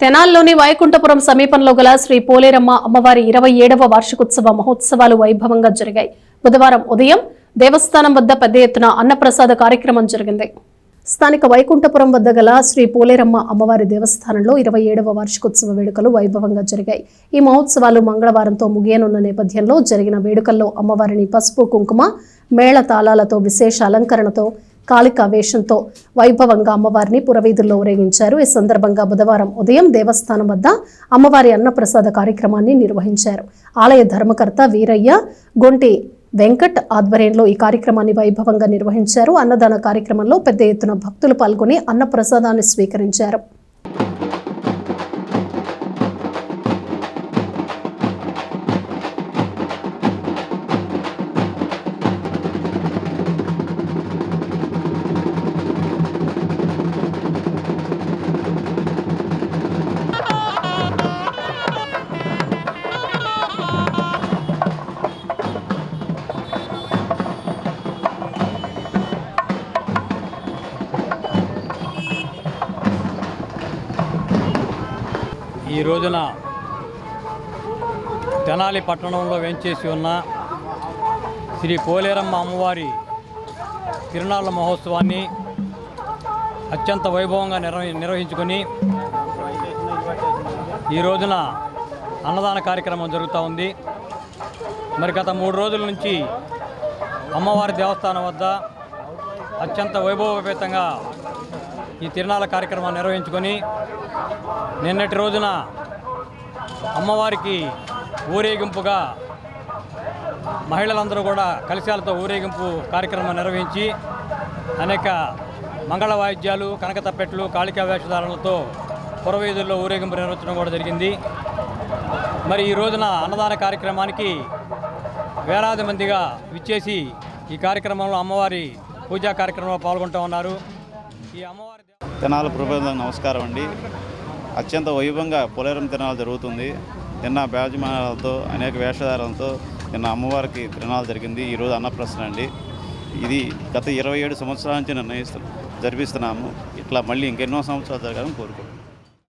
తెనాల్లోని వైకుంఠపురం సమీపంలో గల శ్రీ పోలేరమ్మ అమ్మవారి ఇరవై ఏడవ వార్షికోత్సవ మహోత్సవాలు వైభవంగా జరిగాయి. బుధవారం ఉదయం దేవస్థానం వద్ద పెద్ద ఎత్తున అన్నప్రసాద కార్యక్రమం జరిగింది. స్థానిక వైకుంఠపురం వద్ద గల శ్రీ పోలేరమ్మ అమ్మవారి దేవస్థానంలో ఇరవై ఏడవ వార్షికోత్సవ వేడుకలు వైభవంగా జరిగాయి. ఈ మహోత్సవాలు మంగళవారంతో ముగియనున్న నేపథ్యంలో జరిగిన వేడుకల్లో అమ్మవారిని పసుపు కుంకుమ మేళ తాళాలతో విశేష అలంకరణతో కాళికావేశంతో వైభవంగా అమ్మవారిని పురవీధుల్లో ఊరేగించారు. ఈ సందర్భంగా బుధవారం ఉదయం దేవస్థానం వద్ద అమ్మవారి అన్నప్రసాద కార్యక్రమాన్ని నిర్వహించారు. ఆలయ ధర్మకర్త వీరయ్య గొంటి వెంకట్ ఆధ్వర్యంలో ఈ కార్యక్రమాన్ని వైభవంగా నిర్వహించారు. అన్నదాన కార్యక్రమంలో పెద్ద ఎత్తున భక్తులు పాల్గొని అన్నప్రసాదాన్ని స్వీకరించారు. ఈ రోజున తెనాలి పట్టణంలో వేంచేసి ఉన్న శ్రీ పోలేరమ్మ అమ్మవారి తిరునాళ్ళ మహోత్సవాన్ని అత్యంత వైభవంగా నిర్వ నిర్వహించుకొని ఈ రోజున అన్నదాన కార్యక్రమం జరుగుతూ ఉంది. మరి గత మూడు రోజుల నుంచి అమ్మవారి దేవస్థానం వద్ద అత్యంత వైభవపేతంగా ఈ తిరునాళ్ళ కార్యక్రమాన్ని నిర్వహించుకొని నిన్నటి రోజున అమ్మవారికి ఊరేగింపుగా మహిళలందరూ కూడా కలిశాలతో ఊరేగింపు కార్యక్రమం నిర్వహించి అనేక మంగళ వాయిద్యాలు కనకతప్పెట్లు కాళికా వేషధారణలతో పురవీధుల్లో ఊరేగింపు నిర్వహించడం కూడా జరిగింది. మరి ఈ రోజున అన్నదాన కార్యక్రమానికి వేలాది మందిగా విచ్చేసి ఈ కార్యక్రమంలో అమ్మవారి పూజా కార్యక్రమంలో పాల్గొంటూ ఉన్నారు. తెనాల ప్రభుత్వం నమస్కారం అండి. అత్యంత వైభవంగా పోలేరం తిరణాలు జరుగుతుంది. నిన్న బ్యాజ్మానాలతో అనేక వేషధారాలతో నిన్న అమ్మవారికి తిరణాలు జరిగింది. ఈరోజు అన్నప్రసన అండి. ఇది గత ఇరవై ఏడు సంవత్సరాల నుంచి నిర్ణయిస్తు జరిపిస్తున్నాము. ఇట్లా మళ్ళీ ఇంకెన్నో సంవత్సరాలు జరగాలని కోరుకుంటున్నాం.